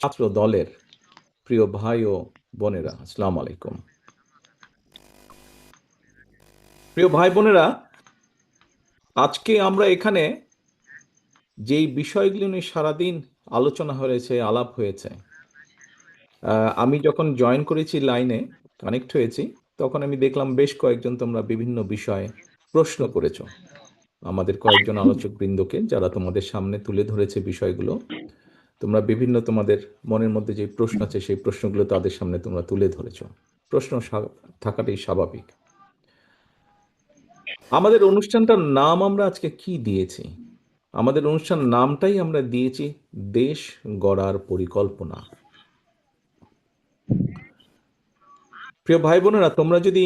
ছাত্র দলের প্রিয় ভাই ও বোনেরা, আসসালাম আলাইকুম। প্রিয় ভাই বোনেরা, আজকে আমরা এখানে যেই বিষয়গুলো নিয়ে সারাদিন আলোচনা হয়েছে, আলাপ হয়েছে আমি যখন জয়েন করেছি লাইনে কানেক্ট হয়েছি, তখন আমি দেখলাম বেশ কয়েকজন তোমরা বিভিন্ন বিষয়ে প্রশ্ন করেছ। আমাদের কয়েকজন আলোচক বৃন্দকে, যারা তোমাদের সামনে তুলে ধরেছে বিষয়গুলো তোমরা বিভিন্ন তোমাদের মনের মধ্যে যে প্রশ্ন আছে, সেই প্রশ্নগুলো তাদের সামনে তোমরা তুলে ধরেছ। প্রশ্ন থাকাটাই স্বাভাবিক। আমাদের অনুষ্ঠানটার নাম আমরা আজকে কি দিয়েছি? আমাদের অনুষ্ঠান নামটাই আমরা দিয়েছি, দেশ গড়ার পরিকল্পনা। প্রিয় ভাই বোনেরা তোমরা যদি,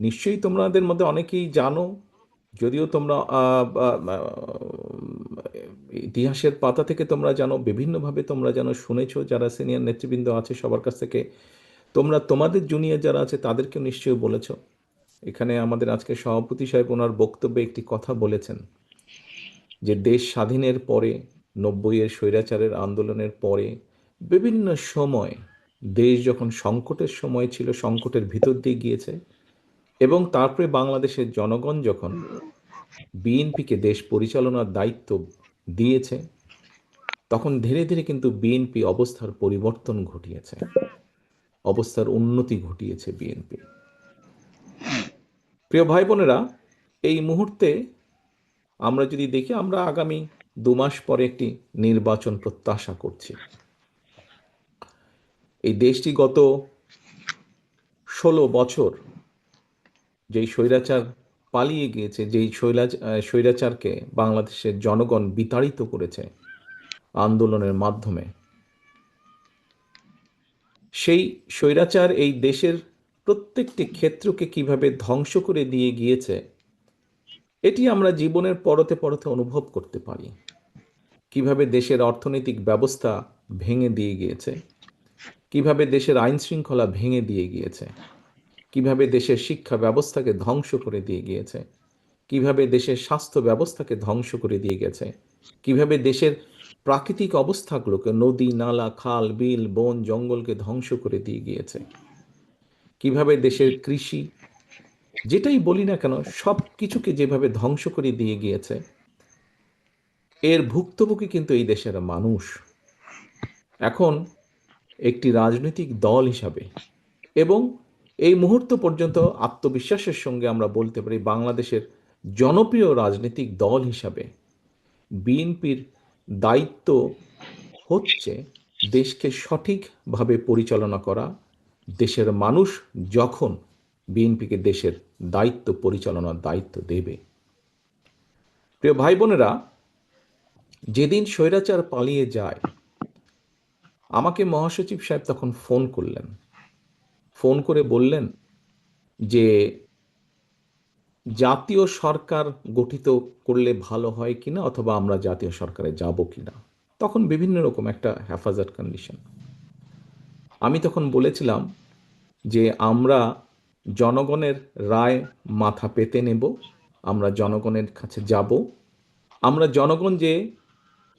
নিশ্চয়ই তোমাদের মধ্যে অনেকেই জানো, যদিও তোমরা ইতিহাসের পাতা থেকে তোমরা জানো, বিভিন্নভাবে তোমরা জানো, শুনেছো, যারা সিনিয়র নেতৃবৃন্দ আছে সবার কাছ থেকে, তোমরা তোমাদের জুনিয়র যারা আছে তাদেরকেও নিশ্চয়ই বলেছ। এখানে আমাদের আজকে সভাপতি সাহেব ওনার বক্তব্যে একটি কথা বলেছেন যে দেশ স্বাধীনের পরে, নব্বইয়ের স্বৈরাচারের আন্দোলনের পরে, বিভিন্ন সময় দেশ যখন সংকটের সময় ছিল, সংকটের ভিতর দিয়ে গিয়েছে, এবং তারপরে বাংলাদেশের জনগণ যখন বিএনপিকে দেশ পরিচালনার দায়িত্ব দিয়েছে, তখন ধীরে ধীরে কিন্তু বিএনপি অবস্থার পরিবর্তন ঘটিয়েছে। অবস্থার উন্নতি ঘটিয়েছে বিএনপি। প্রিয় ভাই বোনেরা এই মুহূর্তে আমরা যদি দেখি, আমরা আগামী দু মাস পরে একটি নির্বাচন প্রত্যাশা করছি। এই দেশটি গত ষোলো বছর যেই স্বৈরাচার পালিয়ে গিয়েছে, যেই শৈলাচ স্বৈরাচারকে বাংলাদেশের জনগণ বিতাড়িত করেছে আন্দোলনের মাধ্যমে। সেই স্বৈরাচার এই দেশের প্রত্যেকটি ক্ষেত্রকে কীভাবে ধ্বংস করে দিয়ে গিয়েছে, এটি আমরা জীবনের পরতে পরতে অনুভব করতে পারি। কীভাবে দেশের অর্থনৈতিক ব্যবস্থা ভেঙে দিয়ে গিয়েছে, কীভাবে দেশের আইন শৃঙ্খলা ভেঙে দিয়ে গিয়েছে। কীভাবে দেশের শিক্ষা ব্যবস্থাকে ধ্বংস করে দিয়ে গিয়েছে? কীভাবে দেশের স্বাস্থ্য ব্যবস্থাকে ধ্বংস করে দিয়ে গেছে? কীভাবে দেশের প্রাকৃতিক অবস্থাগুলোকে নদী, নালা, খাল, বিল, বন, জঙ্গলকে ধ্বংস করে দিয়ে গিয়েছে? কীভাবে দেশের কৃষি, যেটাই বলি না কেন, সব কিছুকে যেভাবে ধ্বংস করে দিয়ে গিয়েছে, এর ভুক্তভোগী কিন্তু এই দেশের মানুষ। এখন একটি রাজনৈতিক দল হিসাবে এবং এই মুহূর্ত পর্যন্ত আত্মবিশ্বাসের সঙ্গে আমরা বলতে পারি বাংলাদেশের জনপ্রিয় রাজনৈতিক দল হিসাবে বিএনপির দায়িত্ব হচ্ছে দেশকে সঠিকভাবে পরিচালনা করা। দেশের মানুষ যখন বিএনপিকে দেশের দায়িত্ব পরিচালনার দায়িত্ব দেবে। প্রিয় ভাই বোনেরা, যেদিন স্বৈরাচার পালিয়ে যায়, আমাকে মহাসচিব সাহেব তখন ফোন করলেন। ফোন করে বললেন যে, জাতীয় সরকার গঠিত করলে ভালো হয় কিনা অথবা আমরা জাতীয় সরকারে যাব কিনা? তখন বিভিন্ন রকম একটা হেফাজত কন্ডিশন আমি তখন বলেছিলাম যে, আমরা জনগণের রায় মাথা পেতে নেব, আমরা জনগণের কাছে যাব, আমরা জনগণ যে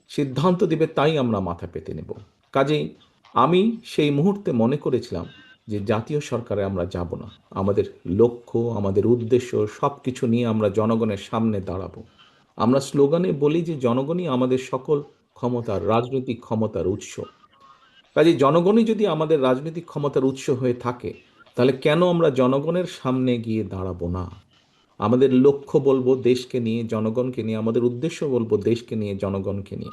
সিদ্ধান্ত দেবে তাই আমরা মাথা পেতে নেব। কাজেই আমি সেই মুহূর্তে মনে করেছিলাম যে জাতীয় সরকারে আমরা যাব না। আমাদের লক্ষ্য, আমাদের উদ্দেশ্য সব কিছু নিয়ে আমরা জনগণের সামনে দাঁড়াবো। আমরা স্লোগানে বলি যে জনগণই আমাদের সকল ক্ষমতার, রাজনৈতিক ক্ষমতার উৎস। কাজে জনগণই যদি আমাদের রাজনৈতিক ক্ষমতার উৎস হয়ে থাকে, তাহলে কেন আমরা জনগণের সামনে গিয়ে দাঁড়াবো না? আমাদের লক্ষ্য বলব দেশকে নিয়ে, জনগণকে নিয়ে, আমাদের উদ্দেশ্য বলব দেশকে নিয়ে, জনগণকে নিয়ে।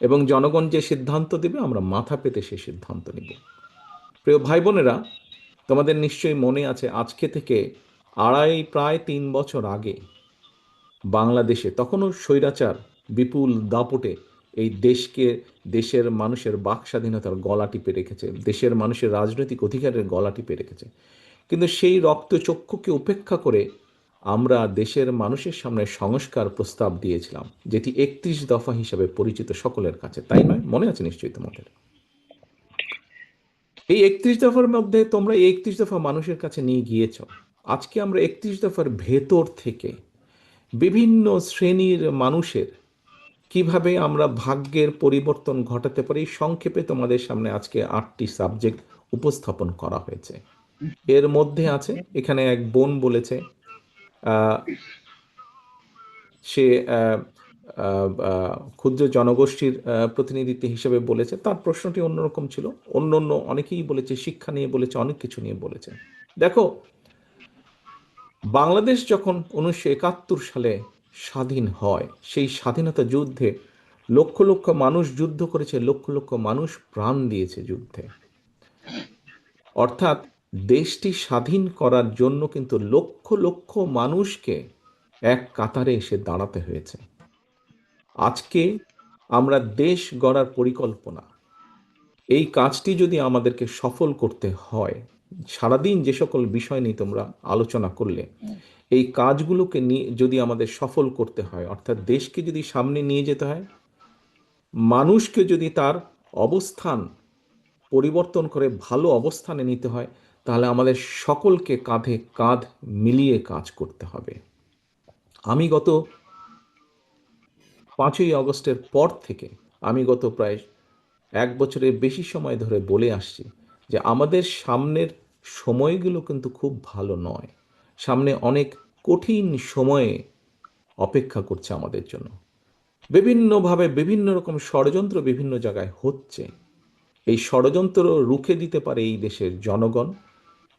এবং জনগণ যে সিদ্ধান্ত দেবে, আমরা মাথা পেতে সেই সিদ্ধান্ত নিব। প্রিয় ভাই বোনেরা তোমাদের নিশ্চয়ই মনে আছে আজকে থেকে আড়াই, প্রায় তিন বছর আগে বাংলাদেশে তখনও স্বৈরাচার বিপুল দাপটে এই দেশকে, দেশের মানুষের বাক স্বাধীনতার গলা টিপে রেখেছে, দেশের মানুষের রাজনৈতিক অধিকারের গলা টিপে রেখেছে। কিন্তু সেই রক্তচক্ষুকে উপেক্ষা করে আমরা দেশের মানুষের সামনে সংস্কার প্রস্তাব দিয়েছিলাম, যেটি একত্রিশ দফা হিসাবে পরিচিত সকলের কাছে। তাই নয়? মনে আছে নিশ্চয়ই তোমাদের? এই একত্রিশ দফার মধ্যে তোমরা এই একত্রিশ দফা মানুষের কাছে নিয়ে গিয়েছ। আজকে আমরা একত্রিশ দফার ভেতর থেকে বিভিন্ন শ্রেণির মানুষের কীভাবে আমরা ভাগ্যের পরিবর্তন ঘটাতে পারি সংক্ষেপে তোমাদের সামনে আজকে আটটি সাবজেক্ট উপস্থাপন করা হয়েছে। এর মধ্যে আছে, এখানে এক বোন বলেছে সে ক্ষুদ্র জনগোষ্ঠীর প্রতিনিধিত্ব হিসেবে বলেছে। তার প্রশ্নটি অন্যরকম ছিল। অন্য অন্য অনেকেই বলেছে, শিক্ষা নিয়ে বলেছে, অনেক কিছু নিয়ে বলেছে। দেখো, বাংলাদেশ যখন উনিশশো একাত্তর সালে স্বাধীন হয়, সেই স্বাধীনতা যুদ্ধে লক্ষ লক্ষ মানুষ যুদ্ধ করেছে, লক্ষ লক্ষ মানুষ প্রাণ দিয়েছে যুদ্ধে। অর্থাৎ দেশটি স্বাধীন করার জন্য কিন্তু লক্ষ লক্ষ মানুষকে এক কাতারে এসে দাঁড়াতে হয়েছে। আজকে আমরা দেশ গড়ার পরিকল্পনা। এই কাজটি যদি আমাদেরকে সফল করতে হয়, সারাদিন যে সকল বিষয় নিয়ে তোমরা আলোচনা করলে, এই কাজগুলোকে নিয়ে যদি আমাদের সফল করতে হয়, অর্থাৎ দেশকে যদি সামনে নিয়ে যেতে হয়, মানুষকে যদি তার অবস্থান পরিবর্তন করে ভালো অবস্থানে নিতে হয়, তাহলে আমাদের সকলকে কাঁধে কাঁধ মিলিয়ে কাজ করতে হবে। আমি গত পাঁচই আগস্টের পর থেকে আমি গত প্রায় এক বছরের বেশি সময় ধরে বলে আসছি যে আমাদের সামনের সময়গুলো কিন্তু খুব ভালো নয়। সামনে অনেক কঠিন সময়ে অপেক্ষা করছে আমাদের জন্য। বিভিন্নভাবে বিভিন্ন রকম ষড়যন্ত্র বিভিন্ন জায়গায় হচ্ছে। এই ষড়যন্ত্র রুখে দিতে পারে এই দেশের জনগণ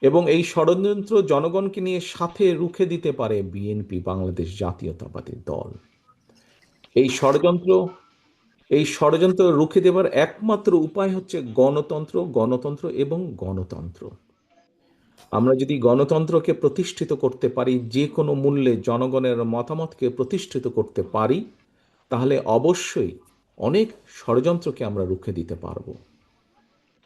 এবং এই ষড়যন্ত্র জনগণকে নিয়ে সাথে রুখে দিতে পারে বিএনপি, বাংলাদেশ জাতীয়তাবাদী দল। এই ষড়যন্ত্র এই ষড়যন্ত্র রুখে দেবার একমাত্র উপায় হচ্ছে গণতন্ত্র গণতন্ত্র এবং গণতন্ত্র। আমরা যদি গণতন্ত্রকে প্রতিষ্ঠিত করতে পারি, যে কোনো মূল্যে জনগণের মতামতকে প্রতিষ্ঠিত করতে পারি, তাহলে অবশ্যই অনেক ষড়যন্ত্রকে আমরা রুখে দিতে পারব।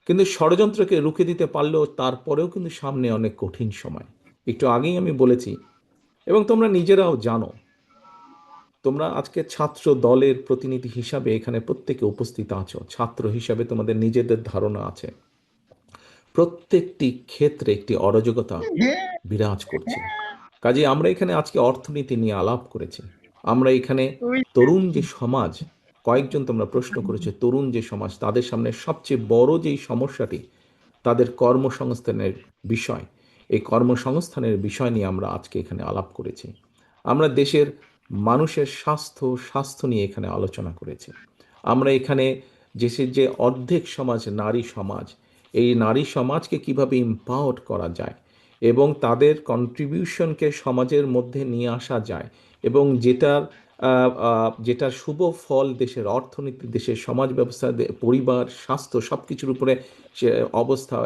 কিন্তু ষড়যন্ত্রকে রুখে দিতে পারলেও তারপরেও কিন্তু সামনে অনেক কঠিন সময়। একটু আগেই আমি বলেছি, এবং তোমরা নিজেরাও জানো তোমরা আজকে ছাত্র দলের প্রতিনিধি হিসাবে এখানে প্রত্যেকে উপস্থিত আছো। ছাত্র হিসাবে তোমাদের নিজেদের ধারণা আছে। প্রত্যেকটি ক্ষেত্রে একটি অরাজকতা বিরাজ করছে। কাজে আমরা এখানে আজকে অর্থনীতি নিয়ে আলাপ করেছি। আমরা এখানে তরুণ যে সমাজ, কয়েকজন তোমরা প্রশ্ন করেছ, তরুণ যে সমাজ, তাদের সামনে সবচেয়ে বড় যেই সমস্যাটি, তাদের কর্মসংস্থানের বিষয়। এই কর্মসংস্থানের বিষয় নিয়ে আমরা আজকে এখানে আলাপ করেছি। আমরা দেশের মানুষের স্বাস্থ্য স্বাস্থ্য নিয়ে এখানে আলোচনা করেছে। আমরা এখানে দেশের যে অর্ধেক সমাজ, নারী সমাজ, এই নারী সমাজকে কীভাবে ইম্পাওয়ার করা যায় এবং তাদের কন্ট্রিবিউশনকে সমাজের মধ্যে নিয়ে আসা যায় এবং যেটার যেটার শুভ ফল দেশের অর্থনীতি, দেশের সমাজ ব্যবস্থা, পরিবার, স্বাস্থ্য সব কিছুর উপরে সে অবস্থা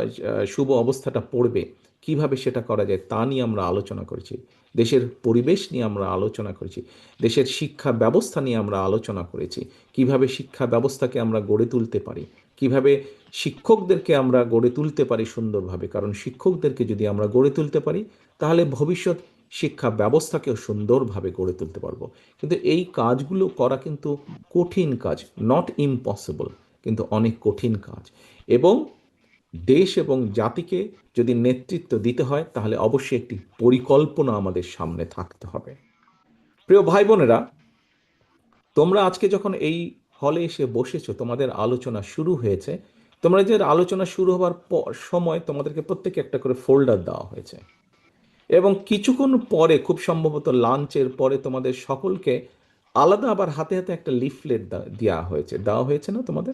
শুভ অবস্থাটা পড়বে। কীভাবে সেটা করা যায় তা নিয়ে আমরা আলোচনা করেছি। দেশের পরিবেশ নিয়ে আমরা আলোচনা করেছি। দেশের শিক্ষা ব্যবস্থা নিয়ে আমরা আলোচনা করেছি। কীভাবে শিক্ষা ব্যবস্থাকে আমরা গড়ে তুলতে পারি? কীভাবে শিক্ষকদেরকে আমরা গড়ে তুলতে পারি সুন্দরভাবে? কারণ শিক্ষকদেরকে যদি আমরা গড়ে তুলতে পারি, তাহলে ভবিষ্যৎ শিক্ষা ব্যবস্থাকেও সুন্দরভাবে গড়ে তুলতে পারব। কিন্তু এই কাজগুলো করা কিন্তু কঠিন কাজ নট ইম্পসিবল কিন্তু অনেক কঠিন কাজ। এবং দেশ এবং জাতিকে যদি নেতৃত্ব দিতে হয়, তাহলে অবশ্যই একটি পরিকল্পনা আমাদের সামনে থাকতে হবে। প্রিয় ভাই বোনেরা তোমরা আজকে যখন এই হলে এসে বসেছো, তোমাদের আলোচনা শুরু হয়েছে। তোমরা যে আলোচনা শুরু হওয়ার প- সময় তোমাদেরকে প্রত্যেকে একটা করে ফোল্ডার দেওয়া হয়েছে। এবং কিছুক্ষণ পরে, খুব সম্ভবত লাঞ্চের পরে তোমাদের সকলকে আলাদা আবার হাতে হাতে একটা লিফলেট দেওয়া হয়েছে। দেওয়া হয়েছে না তোমাদের?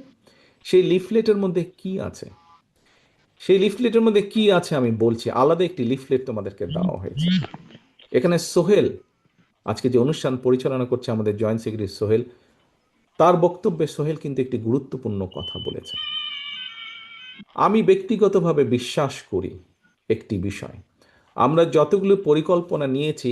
সেই লিফলেটের মধ্যে কি আছে? সেই লিফলেটের মধ্যে কি আছে আমি বলছি। আলাদা একটি লিফলেট তোমাদেরকে দেওয়া হয়েছে। এখানে সোহেল, আজকে যে অনুষ্ঠান পরিচালনা করছে আমাদের জয়েন্ট সেক্রেটারি সোহেল, তার বক্তব্যে সোহেল কিন্তু একটি গুরুত্বপূর্ণ কথা বলেছে। আমি ব্যক্তিগতভাবে বিশ্বাস করি একটি বিষয়। আমরা যতগুলো পরিকল্পনা নিয়েছি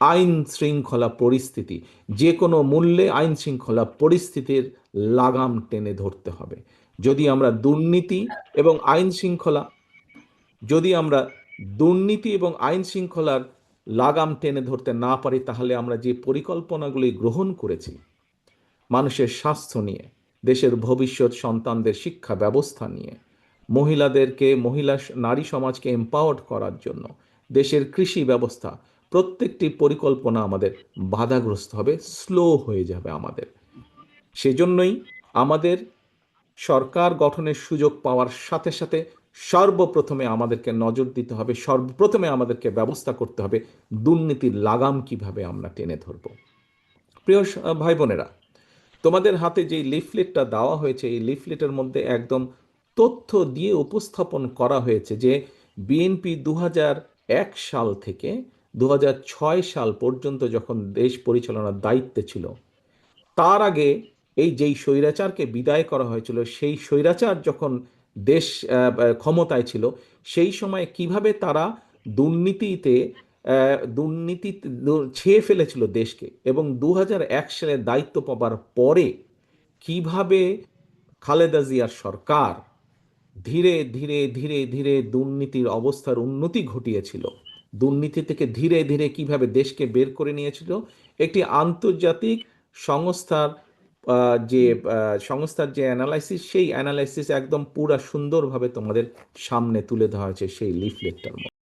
আইন শৃঙ্খলা পরিস্থিতি, যে কোনো মূল্যে আইন শৃঙ্খলা পরিস্থিতির লাগাম টেনে ধরতে হবে। যদি আমরা দুর্নীতি এবং আইন শৃঙ্খলা, যদি আমরা দুর্নীতি এবং আইন শৃঙ্খলার লাগাম টেনে ধরতে না পারি, তাহলে আমরা যে পরিকল্পনাগুলি গ্রহণ করেছি, মানুষের স্বাস্থ্য নিয়ে, দেশের ভবিষ্যৎ সন্তানদের শিক্ষা ব্যবস্থা নিয়ে, মহিলাদেরকে, মহিলা নারী সমাজকে এম্পাওয়ার্ড করার জন্য, দেশের কৃষি ব্যবস্থা প্রত্যেকটি পরিকল্পনা আমাদের বাধাগ্রস্ত হবে স্লো হয়ে যাবে আমাদের। সেজন্যই আমাদের সরকার গঠনের সুযোগ পাওয়ার সাথে সাথে সর্বপ্রথমে আমাদেরকে নজর দিতে হবে, সর্বপ্রথমে আমাদেরকে ব্যবস্থা করতে হবে দুর্নীতির লাগাম কীভাবে আমরা টেনে ধরব। প্রিয় ভাই বোনেরা তোমাদের হাতে যে লিফলেটটা দেওয়া হয়েছে, এই লিফলেটের মধ্যে একদম তথ্য দিয়ে উপস্থাপন করা হয়েছে যে, বিএনপি দু এক সাল থেকে দু হাজার ছয় সাল পর্যন্ত যখন দেশ পরিচালনার দায়িত্বে ছিল, তার আগে এই যেই স্বৈরাচারকে বিদায় করা হয়েছিল, সেই স্বৈরাচার যখন দেশ ক্ষমতায় ছিল, সেই সময় কীভাবে তারা দুর্নীতিতে দুর্নীতি ছেয়ে ফেলেছিল দেশকে এবং দু সালে দায়িত্ব পাবার পরে কীভাবে খালেদা জিয়ার সরকার ধীরে ধীরে ধীরে ধীরে দুর্নীতির অবস্থার উন্নতি ঘটিয়েছিল দুর্নীতি থেকে ধীরে ধীরে কীভাবে দেশকে বের করে নিয়েছিল, একটি আন্তর্জাতিক সংস্থার যে সংস্থার যে অ্যানালাইসিস সেই অ্যানালাইসিস একদম পুরা সুন্দরভাবে তোমাদের সামনে তুলে ধরা হয়েছে সেই লিফলেটটার মধ্যে।